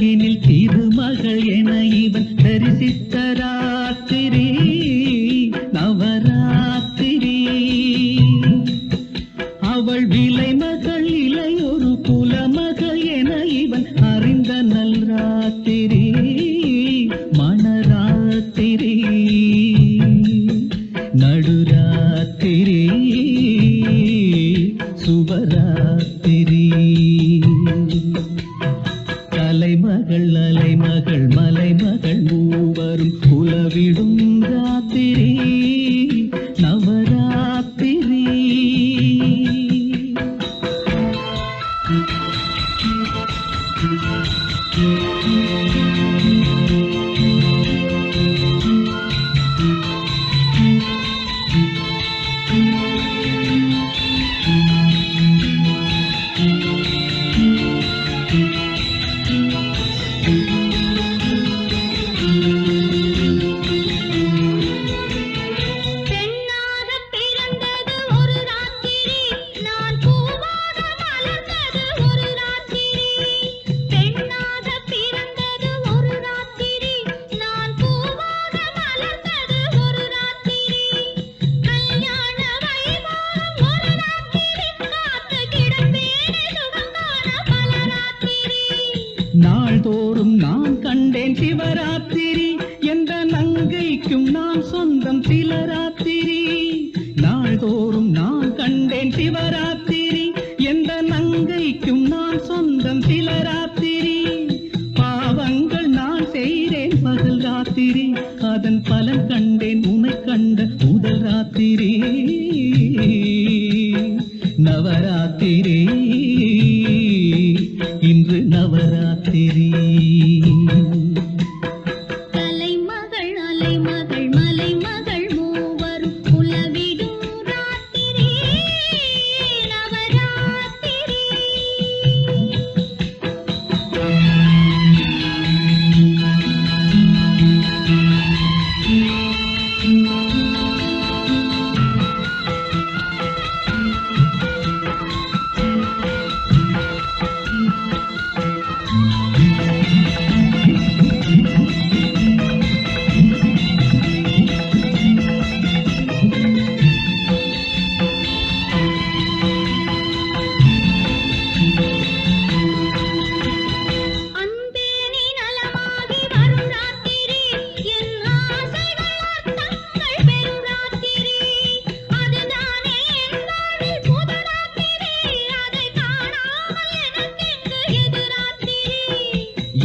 உலகினில் திருமகள் என இவன் தரிசித்த கண்டேன் சிவராத்திரி என்ற நங்கைக்கும் நான் சொந்தம் சிலராத்திரி. நாள்தோறும் நான் கண்டேன் சிவராத்திரி என்ற நங்கைக்கும் நான் சொந்தம் சிலராத்திரி. பாவங்கள் நான் செய்கிறேன் பகல் ராத்திரி அதன் பலன் கண்டேன் உமை கண்ட முதல் ராத்திரி. நவராத்திரி இன்று நவராத்திரி.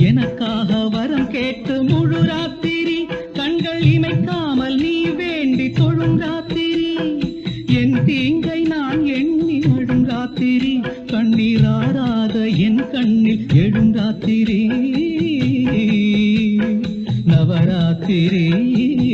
எனக்காக வரம் கேட்டு முழு ராத்திரி கண்கள் இமைக்காமல் நீ வேண்டி தொழும் ராத்திரி. என் தீங்கை நான் எண்ணி அழும் ராத்திரி. கண்ணீராராத என் கண்ணில் எழும் ராத்திரி. நவராத்திரி நவராத்திரி.